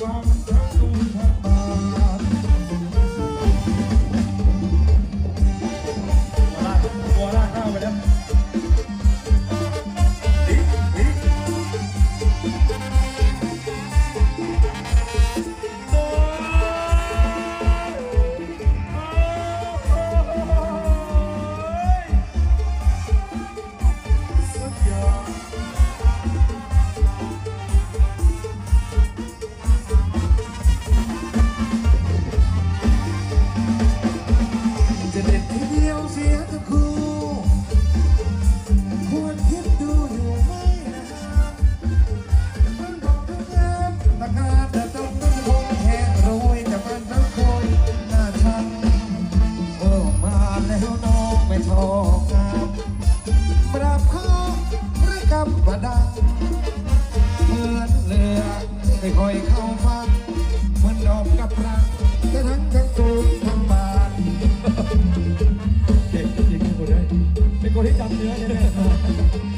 wrong. แล้วน้องไม่ทองงามปราบข้าพระกรรมบดังเหมือนเรือไม่ค่อยเข้าฟังเหมือนดอกกับรังแต่ทั้งทั้กุ้งทั้งบานเด็กจริงๆคุณเลยเป็นคนที่จำเนื้อได้แน่น